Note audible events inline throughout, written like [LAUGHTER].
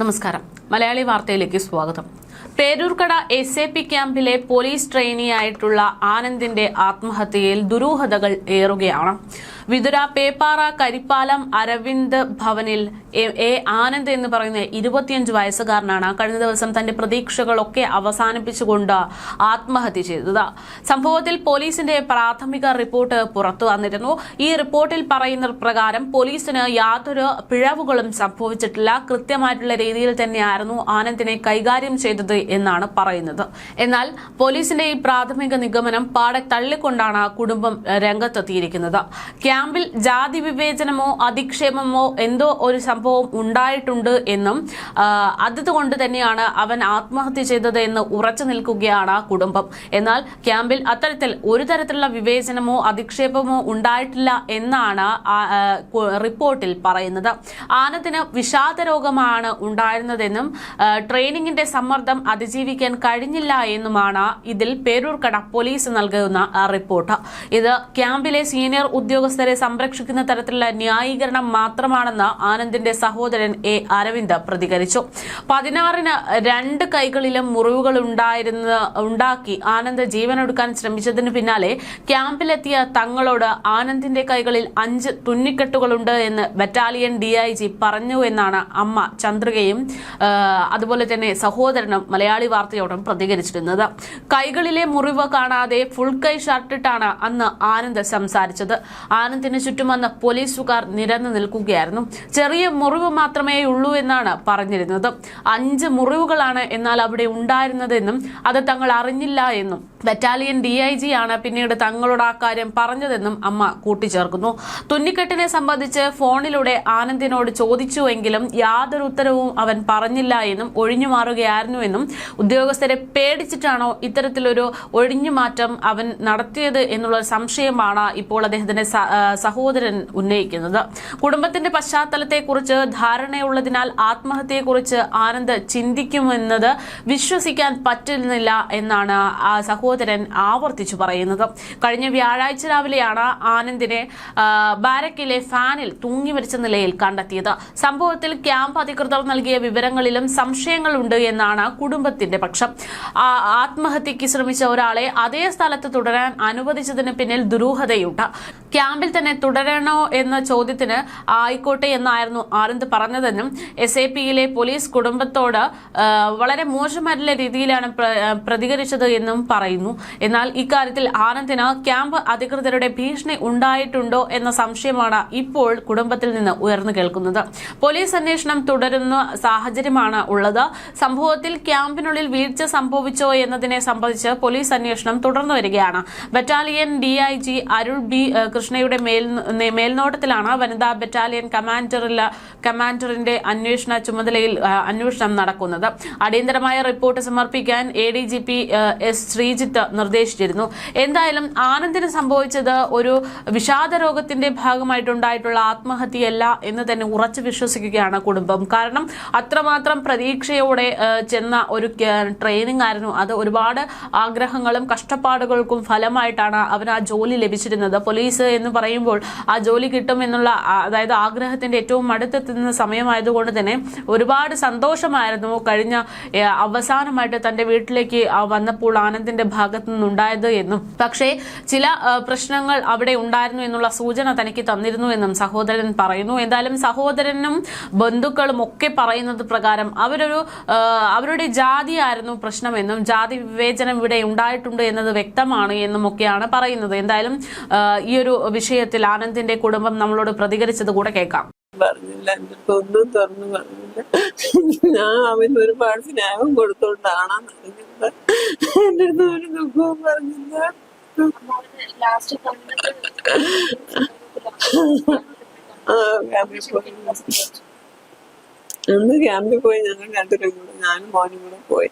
നമസ്കാരം. മലയാളി വാർത്തയിലേക്ക് സ്വാഗതം. പേരൂർക്കട എസ് എ പി ക്യാമ്പിലെ പോലീസ് ട്രെയിനിയായിട്ടുള്ള ആനന്ദിന്റെ ആത്മഹത്യയിൽ ദുരൂഹതകൾ ഏറുകയാണ്. വിതുര പേപ്പാറ കരിപ്പാലം അരവിന്ദ് ഭവനിൽ എ- ആനന്ദ് എന്ന് പറയുന്ന ഇരുപത്തിയഞ്ച് വയസ്സുകാരനാണ്. കഴിഞ്ഞ ദിവസം തന്റെ പ്രതീക്ഷകളൊക്കെ അവസാനിപ്പിച്ചുകൊണ്ട് ആത്മഹത്യ ചെയ്തത്. സംഭവത്തിൽ പോലീസിന്റെ പ്രാഥമിക റിപ്പോർട്ട് പുറത്തു വന്നിരുന്നു. ഈ റിപ്പോർട്ടിൽ പറയുന്ന പ്രകാരം പോലീസിന് യാതൊരു പിഴവുകളും സംഭവിച്ചിട്ടില്ല. കൃത്യമായിട്ടുള്ള രീതിയിൽ തന്നെയായിരുന്നു ആനന്ദിനെ കൈകാര്യം ചെയ്തത് എന്നാണ് പറയുന്നത്. എന്നാൽ പോലീസിന്റെ ഈ പ്രാഥമിക നിഗമനം പാടെ തള്ളിക്കൊണ്ടാണ് കുടുംബം രംഗത്തെത്തിയിരിക്കുന്നത്. രംഗത്തെത്തിയിരിക്കുന്നത് ക്യാമ്പിൽ ജാതി വിവേചനമോ അധിക്ഷേപമോ എന്തോ ഒരു സംഭവം ഉണ്ടായിട്ടുണ്ട് എന്നും അതുകൊണ്ട് തന്നെയാണ് അവൻ ആത്മഹത്യ ചെയ്തത് എന്ന് ഉറച്ചു നിൽക്കുകയാണ് ആ കുടുംബം. എന്നാൽ ക്യാമ്പിൽ അത്തരത്തിൽ ഒരു തരത്തിലുള്ള വിവേചനമോ അധിക്ഷേപമോ ഉണ്ടായിട്ടില്ല എന്നാണ് റിപ്പോർട്ടിൽ പറയുന്നത്. ആനത്തിന് വിഷാദ രോഗമാണ് ഉണ്ടായിരുന്നതെന്നും ട്രെയിനിങ്ങിന്റെ സമ്മർദ്ദം അതിജീവിക്കാൻ കഴിഞ്ഞില്ല എന്നുമാണ് ഇതിൽ പേരൂർക്കട പോലീസ് നൽകുന്ന റിപ്പോർട്ട്. ഇത് ക്യാമ്പിലെ സീനിയർ ഉദ്യോഗസ്ഥരെ സംരക്ഷിക്കുന്ന തരത്തിലുള്ള ന്യായീകരണം മാത്രമാണെന്ന് ആനന്ദിന്റെ സഹോദരൻ എ അരവിന്ദ് പ്രതികരിച്ചു. പതിനാറിന് രണ്ട് കൈകളിലും മുറിവുകൾ ഉണ്ടായിരുന്ന ഉണ്ടാക്കി ആനന്ദ് ജീവനൊടുക്കാൻ ശ്രമിച്ചതിന് പിന്നാലെ ക്യാമ്പിലെത്തിയ തങ്ങളോട് ആനന്ദിന്റെ കൈകളിൽ അഞ്ച് തുന്നിക്കെട്ടുകളുണ്ട് എന്ന് ബറ്റാലിയൻ ഡിഐജി പറഞ്ഞു എന്നാണ് അമ്മ ചന്ദ്രികയും അതുപോലെ തന്നെ സഹോദരനും മലയാളി വാർത്തയോടും പ്രതികരിച്ചിരുന്നത്. കൈകളിലെ മുറിവ് കാണാതെ ഫുൾ കൈ ഷർട്ടിട്ടാണ് അന്ന് ആനന്ദ് സംസാരിച്ചത്. ആനന്ദിന് ചുറ്റും വന്ന് പോലീസുകാർ നിരന്നു നിൽക്കുകയായിരുന്നു. ചെറിയ മുറിവ് മാത്രമേ ഉള്ളൂ എന്നാണ് പറഞ്ഞിരുന്നത്. അഞ്ച് മുറിവുകളാണ് എന്നാൽ അവിടെ ഉണ്ടായിരുന്നതെന്നും അത് തങ്ങൾ അറിഞ്ഞില്ല എന്നും ബറ്റാലിയൻ ഡി ഐ ജി ആണ് പിന്നീട് തങ്ങളോട് ആ കാര്യം പറഞ്ഞതെന്നും അമ്മ കൂട്ടിച്ചേർക്കുന്നു. തുന്നിക്കെട്ടിനെ സംബന്ധിച്ച് ഫോണിലൂടെ ആനന്ദിനോട് ചോദിച്ചുവെങ്കിലും യാതൊരു ഉത്തരവും അവൻ പറഞ്ഞില്ല എന്നും ഒഴിഞ്ഞു മാറുകയായിരുന്നു എന്നും ഉദ്യോഗസ്ഥരെ പേടിച്ചിട്ടാണോ ഇത്തരത്തിലൊരു ഒഴിഞ്ഞുമാറ്റം അവൻ നടത്തിയത് എന്നുള്ള സംശയമാണ് ഇപ്പോൾ അദ്ദേഹത്തിന്റെ സഹോദരൻ ഉന്നയിക്കുന്നത്. കുടുംബത്തിന്റെ പശ്ചാത്തലത്തെക്കുറിച്ച് ധാരണയുള്ളതിനാൽ ആത്മഹത്യയെക്കുറിച്ച് ആനന്ദ് ചിന്തിക്കുമെന്നത് വിശ്വസിക്കാൻ പറ്റുന്നില്ല എന്നാണ് ആ സഹോദരൻ ആവർത്തിച്ചു പറയുന്നത്. കഴിഞ്ഞ വ്യാഴാഴ്ച രാവിലെയാണ് ആനന്ദിനെ ബാരക്കിലെ ഫാനിൽ തൂങ്ങി മരിച്ച നിലയിൽ കണ്ടെത്തിയത്. സംഭവത്തിൽ ക്യാമ്പ് അധികൃതർ നൽകിയ വിവരങ്ങളിലും സംശയങ്ങളുണ്ട് എന്നാണ് കുടുംബത്തിന്റെ പക്ഷം. ആത്മഹത്യക്ക് ശ്രമിച്ച ഒരാളെ അതേ സ്ഥലത്ത് തുടരാൻ അനുവദിച്ചതിന് പിന്നിൽ ദുരൂഹതയുണ്ട്. ക്യാമ്പിൽ തന്നെ തുടരണോ എന്ന ചോദ്യത്തിന് ആയിക്കോട്ടെ എന്നായിരുന്നു ആനന്ദ് പറഞ്ഞതെന്നും എസ് എ പിയിലെ പോലീസ് കുടുംബത്തോട് വളരെ മോശമായിട്ടുള്ള രീതിയിലാണ് പ്ര- പ്രതികരിച്ചത് എന്നും പറയുന്നു. എന്നാൽ ഇക്കാര്യത്തിൽ ആനന്ദിന് ക്യാമ്പ് അധികൃതരുടെ ഭീഷണി ഉണ്ടായിട്ടുണ്ടോ എന്ന സംശയമാണ് ഇപ്പോൾ കുടുംബത്തിൽ നിന്ന് ഉയർന്നു കേൾക്കുന്നത്. പോലീസ് അന്വേഷണം തുടരുന്ന സാഹചര്യമാണ് ഉള്ളത്. സംഭവത്തിൽ ക്യാമ്പിനുള്ളിൽ വീഴ്ച സംഭവിച്ചോ എന്നതിനെ സംബന്ധിച്ച് പോലീസ് അന്വേഷണം തുടർന്നു വരികയാണ്. ബറ്റാലിയൻ ഡിഐജി അരുൾ ബി കൃഷ്ണയുടെ മേൽനോട്ടത്തിലാണ് വനിതാ ബറ്റാലിയൻ കമാൻഡറില കമാൻഡറിന്റെ അന്വേഷണ ചുമതലയിൽ അന്വേഷണം നടക്കുന്നത്. അടിയന്തരമായ റിപ്പോർട്ട് സമർപ്പിക്കാൻ A D G P S Sreejith നിർദ്ദേശിച്ചിരുന്നു. എന്തായാലും ആനന്ദിന് സംഭവിച്ചത് ഒരു വിഷാദ രോഗത്തിന്റെ ഭാഗമായിട്ടുണ്ടായിട്ടുള്ള ആത്മഹത്യയല്ല എന്ന് തന്നെ ഉറച്ചു വിശ്വസിക്കുകയാണ് കുടുംബം. കാരണം അത്രമാത്രം പ്രതീക്ഷയോടെ ചെന്ന ഒരു ട്രെയിനിങ് ആയിരുന്നു. അത് ഒരുപാട് ആഗ്രഹങ്ങളും കഷ്ടപ്പാടുകൾക്കും ഫലമായിട്ടാണ് അവന് ആ ജോലി ലഭിച്ചിരുന്നത്. പോലീസ് എന്ന് പറയുമ്പോൾ ആ ജോലി കിട്ടും എന്നുള്ള അതായത് ആഗ്രഹത്തിന്റെ ഏറ്റവും അടുത്തെത്തുന്ന സമയമായതുകൊണ്ട് തന്നെ ഒരുപാട് സന്തോഷമായിരുന്നു. കഴിഞ്ഞ അവസാനമായിട്ട് തന്റെ വീട്ടിലേക്ക് വന്നപ്പോൾ ആനന്ദിന്റെ ഭാഗത്തു നിന്നുണ്ടായത് എന്നും. പക്ഷേ ചില പ്രശ്നങ്ങൾ അവിടെ ഉണ്ടായിരുന്നു എന്നുള്ള സൂചന തനിക്ക് തന്നിരുന്നു എന്നും സഹോദരൻ പറയുന്നു. എന്തായാലും സഹോദരനും ബന്ധുക്കളും ഒക്കെ പറയുന്നത് പ്രകാരം അവരൊരു അവരുടെ ജാതിയായിരുന്നു പ്രശ്നമെന്നും ജാതി വിവേചനം ഇവിടെ ഉണ്ടായിട്ടുണ്ട് എന്നത് വ്യക്തമാണ് എന്നും ഒക്കെയാണ് പറയുന്നത്. എന്തായാലും ഈ ഒരു വിഷയത്തിൽ ആനന്ദിന്റെ കുടുംബം നമ്മളോട് പ്രതികരിച്ചത് കൂടെ കേൾക്കാം. പറഞ്ഞില്ല. എന്നിട്ട് ഒന്നും തുറന്നു പറഞ്ഞില്ല. ഞാൻ അവന് ഒരുപാട് സ്നേഹം കൊടുത്തോണ്ടാണ് എന്റെ അടുത്ത് ഒരു ദുഃഖവും പറഞ്ഞില്ല. ആ അന്ന് ക്യാമ്പിൽ പോയി ഞങ്ങൾ രണ്ടുപേരും കൂടെ ഞാനും മോനും കൂടെ പോയി.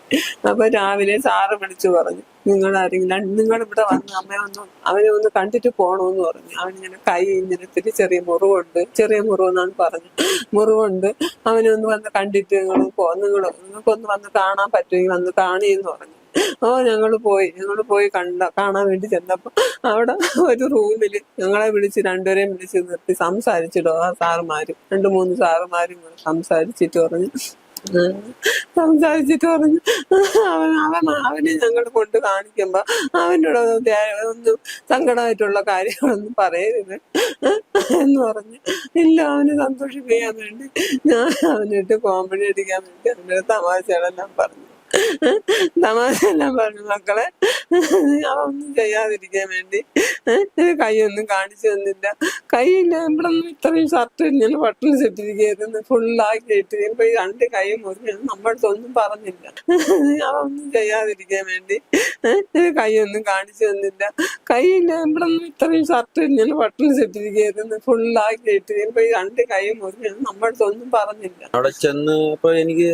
അപ്പൊ രാവിലെ സാറ് വിളിച്ചു പറഞ്ഞു നിങ്ങൾ ആരെങ്കിലും നിങ്ങൾ ഇവിടെ വന്ന് അമ്മയെ ഒന്ന് അവനെ ഒന്ന് കണ്ടിട്ട് പോണോന്ന് പറഞ്ഞു. അവനിങ്ങനെ കൈ ഇങ്ങനെ ഇത്തിരി ചെറിയ മുറിവുണ്ട് ചെറിയ മുറിവെന്നാണ് പറഞ്ഞു മുറിവുണ്ട്. അവനെ ഒന്ന് വന്ന് കണ്ടിട്ട് നിങ്ങൾ പോ നിങ്ങൾ നിങ്ങൾക്കൊന്ന് വന്ന് കാണാൻ പറ്റുമെങ്കിൽ വന്ന് കാണിയെന്ന് പറഞ്ഞു. ഓ ഞങ്ങൾ പോയി. ഞങ്ങൾ പോയി കണ്ട കാണാൻ വേണ്ടി ചെന്നപ്പോ അവിടെ ഒരു റൂമിൽ ഞങ്ങളെ വിളിച്ച് രണ്ടുപേരെയും വിളിച്ച് നിർത്തി സംസാരിച്ചിടോ ആ സാറുമാരും. രണ്ട് മൂന്ന് സാറുമാരും സംസാരിച്ചിട്ട് പറഞ്ഞു. സംസാരിച്ചിട്ട് പറഞ്ഞു. അവൻ അവൻ അവനെ ഞങ്ങൾ കൊണ്ട് കാണിക്കുമ്പോ അവനോട് ഒന്നും സങ്കടമായിട്ടുള്ള കാര്യങ്ങളൊന്നും പറയരുത്. എന്ന് പറഞ്ഞു. ഇല്ല അവനെ സന്തോഷിപ്പിക്കാൻ വേണ്ടി ഞാൻ അവനിട്ട് കോമഡി അടിക്കാൻ വേണ്ടി അവന്റെ തമാശകളെല്ലാം പറഞ്ഞു. തമാശ എല്ലാം പറഞ്ഞു മക്കളെ. ഒന്നും ചെയ്യാതിരിക്കാൻ വേണ്ടി. കൈയൊന്നും കാണിച്ചു തന്നില്ല. കൈയില്ല ഇവിടെ നിന്ന് ഇത്രയും ഷർട്ട് ഇങ്ങനെ ബട്ടൺ ഇട്ടിരിക്കുന്നു ഫുള്ളാക്കിയിട്ട് ഇപ്പൊ ഈ രണ്ട് കൈ മുറിഞ്ഞു നമ്മുടെ അടുത്തൊന്നും പറഞ്ഞില്ല. ഒന്നും ചെയ്യാതിരിക്കാൻ വേണ്ടി. കൈയൊന്നും കാണിച്ചു തന്നില്ല. കൈയില്ല ഇവിടെ നിന്ന് ഇത്രയും ഷർട്ട് ഇങ്ങനെ ബട്ടൺ ഇട്ടിരിക്കുന്നു ഫുള്ളാക്കിയിട്ട് ഇപ്പൊ ഈ രണ്ട് കൈ മുറിഞ്ഞു നമ്മുടെ അടുത്തൊന്നും പറഞ്ഞില്ല. അവിടെ ചെന്ന് ഇപ്പൊ എനിക്ക്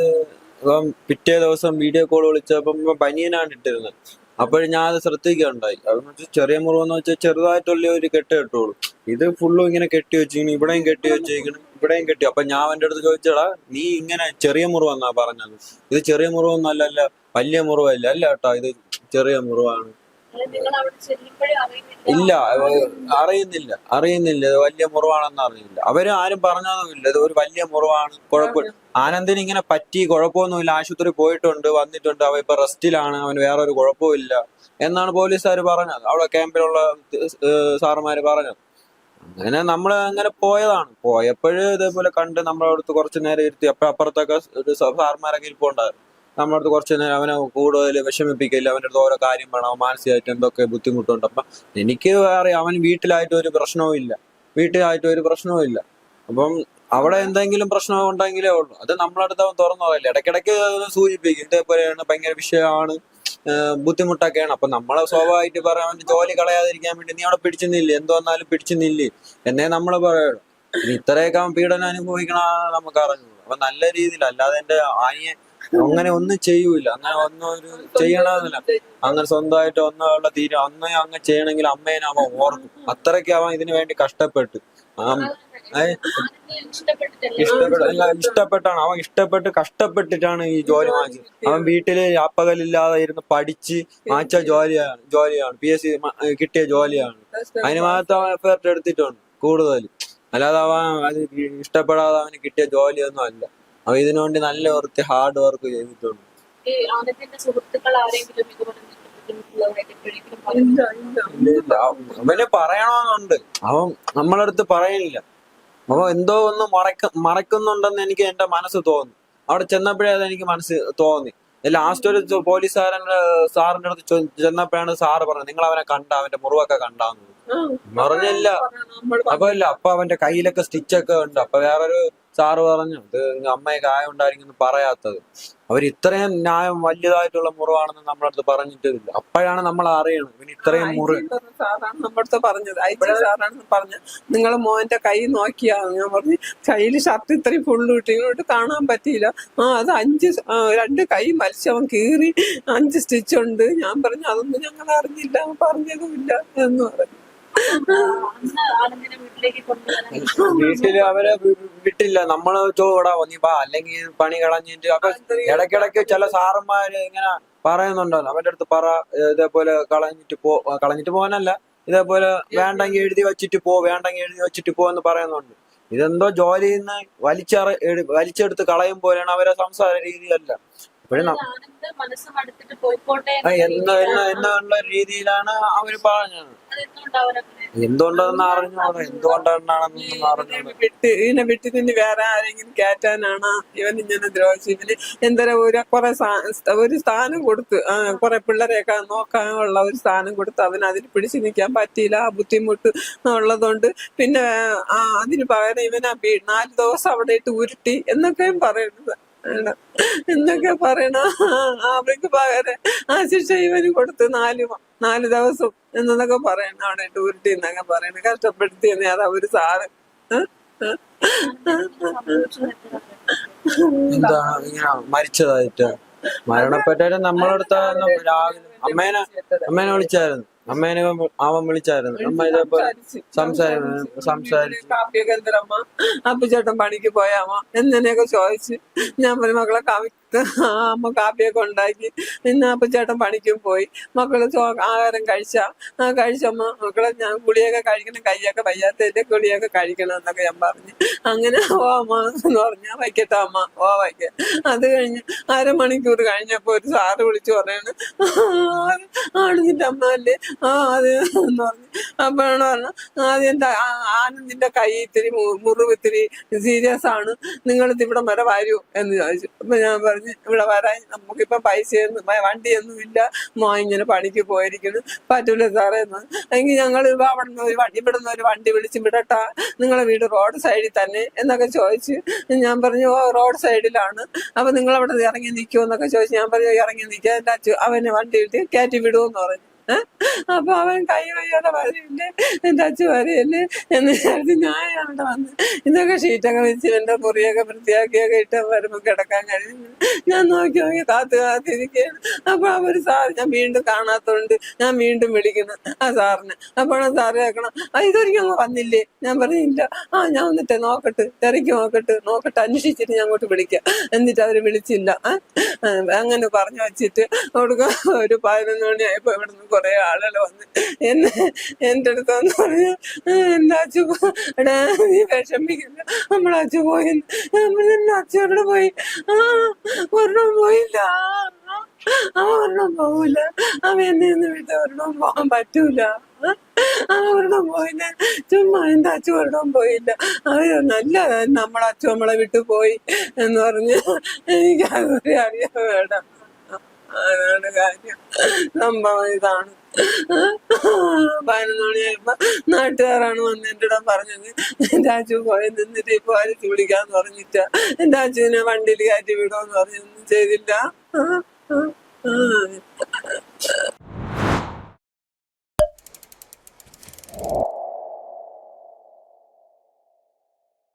ഇപ്പം പിറ്റേ ദിവസം വീഡിയോ കോൾ വിളിച്ചപ്പം പനിയനാണ് ഇട്ടിരുന്നത് അപ്പോഴും ഞാൻ അത് ശ്രദ്ധിക്കുകയുണ്ടായി അതെന്ന് വെച്ചാൽ ചെറിയ മുറിവെന്ന് വെച്ചാൽ ചെറുതായിട്ടുള്ള ഒരു കെട്ട് കെട്ടുള്ളൂ. ഇത് ഫുള്ളും ഇങ്ങനെ കെട്ടി വെച്ചിരിക്കണം ഇവിടെയും കെട്ടി വെച്ചിരിക്കണം ഇവിടെയും കെട്ടി. അപ്പൊ ഞാൻ അവന്റെ അടുത്ത് ചോദിച്ചടാ നീ ഇങ്ങനെ ചെറിയ മുറിവെന്നാ പറഞ്ഞത്. ഇത് ചെറിയ മുറിവൊന്നും അല്ല വലിയ മുറിവല്ല. അല്ല കേട്ടോ ഇത് ചെറിയ മുറിവാണ്. ഇല്ല അറിയുന്നില്ല അറിയുന്നില്ല ഇത് വലിയ മുറിവാണെന്ന് അറിയില്ല അവർ ആരും പറഞ്ഞതുമില്ല ഇത് ഒരു വലിയ മുറിവാണ് കുഴപ്പമില്ല ആനന്ദിന് ഇങ്ങനെ പറ്റി കുഴപ്പമൊന്നുമില്ല ആശുപത്രി പോയിട്ടുണ്ട് വന്നിട്ടുണ്ട് അവ ഇപ്പൊ റെസ്റ്റിലാണ് അവന് വേറെ ഒരു കുഴപ്പമില്ല എന്നാണ് പോലീസുകാർ പറഞ്ഞത്. അവിടെ ക്യാമ്പിലുള്ള സാറുമാര് പറഞ്ഞത്. അങ്ങനെ നമ്മൾ അങ്ങനെ പോയതാണ്. പോയപ്പോഴും ഇതേപോലെ കണ്ട് നമ്മളെ അടുത്ത് കുറച്ച് നേരം ഇരുത്തി അപ്പൊ അപ്പുറത്തൊക്കെ ഇത് സാറുമാരൊക്കെ ഇരിപ്പുണ്ടായിരുന്നു. നമ്മുടെ അടുത്ത് കുറച്ച് നേരം അവനെ കൂടുതൽ വിഷമിപ്പിക്കില്ല അവന്റെ അടുത്ത് ഓരോ കാര്യം വേണം അവൻ മാനസികമായിട്ട് എന്തൊക്കെ ബുദ്ധിമുട്ടുണ്ട്. അപ്പൊ എനിക്ക് അറിയാം അവൻ വീട്ടിലായിട്ട് ഒരു പ്രശ്നവും ഇല്ല. വീട്ടിലായിട്ട് ഒരു പ്രശ്നവും ഇല്ല. അപ്പം അവിടെ എന്തെങ്കിലും പ്രശ്നം ഉണ്ടെങ്കിലേ ഉള്ളൂ. അത് നമ്മളടുത്ത് അവൻ തുറന്നു പറയില്ല. ഇടയ്ക്കിടയ്ക്ക് സൂചിപ്പിക്കും. ഇതേപോലെയാണ് ഭയങ്കര വിഷയമാണ് ബുദ്ധിമുട്ടൊക്കെയാണ്. അപ്പൊ നമ്മളെ സ്വാഭാവികമായിട്ട് പറയാൻ ജോലി കളയാതിരിക്കാൻ വേണ്ടി നീ അവിടെ പിടിച്ചു നില്ലേ. എന്തോ വന്നാലും പിടിച്ചു നില്ലേ. എന്നേ നമ്മൾ പറയുള്ളൂ. ഇത്രയൊക്കെ പീഡനം അനുഭവിക്കണ നമുക്ക് അറിഞ്ഞു അപ്പൊ നല്ല രീതിയിൽ അല്ലാതെ എന്റെ ആനിയെ അങ്ങനെ ഒന്നും ചെയ്യൂല. അങ്ങനെ ഒന്നും ഒരു ചെയ്യണമെന്നില്ല അങ്ങനെ സ്വന്തമായിട്ട് ഒന്നുള്ള തീരെ അന്നേ അങ്ങ് ചെയ്യണമെങ്കിൽ അമ്മേനെ അവൻ ഓർക്കും. അത്രയ്ക്ക് അവൻ ഇതിനു വേണ്ടി കഷ്ടപ്പെട്ടു. ആ ഏ, ഇഷ്ടപ്പെട്ടിട്ടല്ലേ ഇഷ്ടപ്പെട്ട ഇഷ്ടപ്പെട്ടാണ്. അവൻ ഇഷ്ടപ്പെട്ട് കഷ്ടപ്പെട്ടിട്ടാണ് ഈ ജോലി വാങ്ങിച്ചത്. അവൻ വീട്ടിൽ അപ്പകലില്ലാതെ ഇരുന്ന് പഠിച്ച് വാങ്ങിച്ച ജോലിയാണ് ജോലിയാണ്. പി എസ് സി കിട്ടിയ ജോലിയാണ്. അതിന് മാത്രം അവൻ എഫേർട്ട് എടുത്തിട്ടുണ്ട് കൂടുതൽ അല്ലാതെ അവൻ അത് ഇഷ്ടപ്പെടാതെ അവന് കിട്ടിയ ജോലിയൊന്നും അല്ല. അവൻ ഇതിനു വേണ്ടി നല്ല ഓർത്ത് ഹാർഡ് വർക്ക് ചെയ്തിട്ടുണ്ട്. അവന് പറയണമെന്നുണ്ട് അവൻ നമ്മളടുത്ത് പറയുന്നില്ല അവ എന്തോ ഒന്ന് മറക്ക മറക്കുന്നുണ്ടെന്ന് എനിക്ക് എന്റെ മനസ്സ് തോന്നി. അവിടെ ചെന്നപ്പോഴേ അത് എനിക്ക് മനസ്സ് തോന്നി. ലാസ്റ്റ് ഒരു പോലീസുകാരൻ പോലീസുകാരന്റെ സാറിന്റെ അടുത്ത് ചെന്നപ്പോഴാണ് സാറ് പറഞ്ഞത് നിങ്ങൾ അവനെ കണ്ട അവന്റെ മുറിവൊക്കെ കണ്ടാന്ന് പറഞ്ഞില്ല. അപ്പൊ ഇല്ല അപ്പൊ അവന്റെ കയ്യിലൊക്കെ സ്റ്റിച്ചൊക്കെ ഉണ്ട്. അപ്പൊ വേറൊരു സാറ് പറഞ്ഞു ഇത് അമ്മയൊക്കെ ആയോണ്ടായിരിക്കും പറയാത്തത്. അവർ ഇത്രയും ന്യായം വലിയതായിട്ടുള്ള മുറിവാണെന്ന് നമ്മളടുത്ത് പറഞ്ഞിട്ടില്ല. അപ്പോഴാണ് നമ്മൾ അറിയണം ഇവന് ഇത്രയും മുറി സാറാണ് നമ്മുടെ അടുത്ത് പറഞ്ഞത് സാറാണ് നിങ്ങൾ മോന്റെ കൈ നോക്കിയാ ഞാൻ പറഞ്ഞു. കയ്യിൽ ഷർട്ട് ഇത്രയും ഫുള്ള് കിട്ടി ഇങ്ങോട്ട് കാണാൻ പറ്റിയില്ല. ആ അത് അഞ്ച് രണ്ട് കൈ മത്സ്യം കീറി അഞ്ച് സ്റ്റിച്ച് ഉണ്ട്. ഞാൻ പറഞ്ഞു അതൊന്നും ഞങ്ങൾ അറിഞ്ഞില്ല പറഞ്ഞതുമില്ല എന്ന് പറഞ്ഞു. വീട്ടിൽ അവരെ വിട്ടില്ല. നമ്മൾ ചോടാ വന്നി പാ അല്ലെങ്കിൽ പണി കളഞ്ഞിട്ട് അപ്പൊ ഇടയ്ക്കിടയ്ക്ക് ചില സാറന്മാര് ഇങ്ങനെ പറയുന്നുണ്ടല്ലോ അവന്റെ അടുത്ത് പറ ഇതേപോലെ കളഞ്ഞിട്ട് പോ കളഞ്ഞിട്ട് പോകാനല്ല. ഇതേപോലെ വേണ്ടെങ്കിൽ എഴുതി വെച്ചിട്ട് പോ വേണ്ടെങ്കിൽ എഴുതി വെച്ചിട്ട് പോ എന്ന് പറയുന്നുണ്ട്. ഇതെന്തോ ജോലിയിൽ നിന്ന് വലിച്ചറ വലിച്ചെടുത്ത് കളയും പോലെയാണ് അവരെ സംസാര രീതിയല്ല. ഇപ്പോഴും എന്ന എന്ന എന്നുള്ള രീതിയിലാണ് അവർ പറഞ്ഞത്. എന്തുകൊണ്ടെന്ന് അറിഞ്ഞോളൂ എന്തുകൊണ്ടാണെന്നൊന്നും അറിഞ്ഞോളൂ വിട്ട് ഇതിനെ വിട്ടു പിന്നെ വേറെ ആരെങ്കിലും കയറ്റാനാണ്? ഇവൻ ഇങ്ങനെ ദ്രോഹിച്ചു ഇവന് എന്തായാലും ഒരു കുറെ ഒരു സ്ഥാനം കൊടുത്ത് കുറെ പിള്ളേരെയൊക്കെ നോക്കാനുള്ള ഒരു സ്ഥാനം കൊടുത്ത് അവൻ അതിൽ പിടിച്ചു നിൽക്കാൻ പറ്റിയില്ല ആ ബുദ്ധിമുട്ട് ഉള്ളതുകൊണ്ട്. പിന്നെ അതിന് പകരം ഇവൻ നാല് ദിവസം അവിടെ ഇട്ട് ഉരുട്ടി എന്നൊക്കെയും പറയുന്നത്. [LAUGHS] എന്നൊക്കെ പറയണ ആ, അവർക്ക് പകരം ആ ശിക്ഷ ഇവന് കൊടുത്ത് നാല് നാല് ദിവസം എന്നൊക്കെ പറയണ അവിടെ ഡ്യൂരിറ്റി എന്നൊക്കെ പറയണ കഷ്ടപ്പെടുത്തിയെന്ന് അതാ ഒരു സാറ് മരിച്ചതായിട്ട്? മരണപ്പെട്ടാലും നമ്മളടുത്ത് രാവിലെ അമ്മേനെ അമ്മേനെ വിളിച്ചായിരുന്നു. അമ്മേനെ അവൻ വിളിച്ചായിരുന്നു. അമ്മ ഇതേപോലെ സംസാരിച്ചു. സംസാരിച്ചു കാപ്പിയൊക്കെ എന്തരമ്മ അപ്പു ചേട്ടൻ പണിക്ക് പോയാമോ എന്നെയൊക്കെ ചോദിച്ച് ഞാൻ പറഞ്ഞു മക്കളെ കാപ്പി അമ്മ കാപ്പിയൊക്കെ ഉണ്ടാക്കി പിന്നെ അപ്പൊ ചേട്ടൻ പണിക്കും പോയി. മക്കൾ ആഹാരം കഴിച്ച. ആ കഴിച്ചമ്മ മക്കളെ ഞാൻ ഗുളിയൊക്കെ കഴിക്കണം കൈയൊക്കെ വയ്യാത്തതിന്റെ ഗുളിയൊക്കെ കഴിക്കണം എന്നൊക്കെ ഞാൻ പറഞ്ഞു. അങ്ങനെ ഓ അമ്മ എന്ന് പറഞ്ഞ വയ്ക്കട്ടെ അമ്മ ഓ വയ്ക്ക. അത് കഴിഞ്ഞ് അരമണിക്കൂർ കഴിഞ്ഞപ്പോ ഒരു സാറ് വിളിച്ചു പറയാണ് ആണ് നിന്റെ അമ്മ അല്ലേ? ആ അത് എന്ന് പറഞ്ഞു. അപ്പോഴാണ് പറഞ്ഞ ആദ്യം എന്റെ ആനന്ദിന്റെ കൈ ഇത്തിരി മുറിവ് ഇത്തിരി സീരിയസ് ആണ്. നിങ്ങളിത് ഇവിടെ വരെ വരൂ എന്ന് ചോദിച്ചു. അപ്പൊ ഞാൻ പറഞ്ഞു ഇവിടെ വരാൻ നമുക്കിപ്പൊ പൈസയൊന്നും വണ്ടിയൊന്നും ഇല്ല. മോ ഇങ്ങനെ പണിക്ക് പോയിരിക്കുന്നു. പറ്റൂല സാറേ എന്ന്. എങ്കിൽ ഞങ്ങൾ അവിടെ നിന്ന് ഒരു വണ്ടി ഇവിടെ ഒരു വണ്ടി വിളിച്ച് വിടട്ടാ. നിങ്ങളെ വീട് റോഡ് സൈഡിൽ തന്നെ എന്നൊക്കെ ചോദിച്ച് ഞാൻ പറഞ്ഞു ഓ റോഡ് സൈഡിലാണ്. അപ്പൊ നിങ്ങൾ അവിടെ ഇറങ്ങി നിൽക്കുമോ എന്നൊക്കെ ചോദിച്ചു ഞാൻ പറഞ്ഞു ഇറങ്ങി നിൽക്കാൻ എന്റെ വണ്ടി അവനെ വണ്ടിയിൽ കയറ്റി വിടുമെന്ന് പറഞ്ഞു. ഏഹ്? അപ്പൊ അവൻ കൈ വയ്യാതെ വരയില്ലേ അച്ഛൻ വരികയല്ലേ എന്ന് വിചാരിച്ച് ഞാൻ അവിടെ വന്ന് ഇതൊക്കെ ഷീറ്റൊക്കെ വെച്ച് എന്റെ മുറിയൊക്കെ വൃത്തിയാക്കിയൊക്കെ ഇട്ട് വരുമ്പോ കിടക്കാൻ കഴിഞ്ഞു. ഞാൻ നോക്കി നോക്കി കാത്തു കാത്തിരിക്കുകയാണ്. അപ്പൊ ആ ഒരു സാർ ഞാൻ വീണ്ടും കാണാത്തോണ്ട് ഞാൻ വീണ്ടും വിളിക്കുന്നു. ആ സാറിന് അപ്പോഴാണ് സാറ് കേൾക്കണം. ആ ഇതൊരിക്കും വന്നില്ലേ? ഞാൻ പറഞ്ഞില്ല ആ ഞാൻ വന്നിട്ട് നോക്കട്ടെ തിരക്കി നോക്കട്ട് നോക്കട്ട് അന്വേഷിച്ചിട്ട് ഞാൻ അങ്ങോട്ട് വിളിക്കാം. എന്നിട്ട് അവർ വിളിച്ചില്ല. അങ്ങനെ പറഞ്ഞു വെച്ചിട്ട് അവിടെ ഒരു പതിനൊന്ന് മണിയായപ്പോ ഇവിടുന്ന് കുറെ ആളുകൾ വന്ന് എന്ന് എന്റെ അടുത്തെന്ന് പറഞ്ഞു എന്റെ അച്ഛ എടാ നീ വിഷമിക്കില്ല നമ്മളെ അച്ഛ പോയി. നമ്മൾ അച്ഛനോട് പോയി. ആ ഒരെണ്ണം പോയില്ല. അവൻ ഒരെണ്ണം പോവില്ല അവൻ എന്നെ ഒന്ന് വിട്ട് ഒരെണ്ണം പോകാൻ പറ്റൂല. ഒരെണ്ണം പോയില്ല. ചുമ്മാ അച്ഛൻ ഒരെണ്ണം പോയില്ല. അവർ നല്ല നമ്മളെ അച്ഛൻ നമ്മളെ വിട്ടു പോയി. എന്ന് പറഞ്ഞ്. എനിക്ക് അതൊരു അറിയാൻ വേണം അതാണ് കാര്യം. സംഭവം ഇതാണ്. പതിനൊന്ന് മണിയായപ്പോ നാട്ടുകാരാണ് വന്ന് എന്റെ ഇടം പറഞ്ഞത് എന്റെ അച്ഛൻ പോയി നിന്നിട്ട് ഇപ്പൊ അരിച്ചു വിളിക്കാന്ന് പറഞ്ഞിട്ട എന്റെ അച്ഛനെ വണ്ടിയിൽ കയറ്റി വിടുമെന്ന് പറഞ്ഞൊന്നും ചെയ്തില്ല.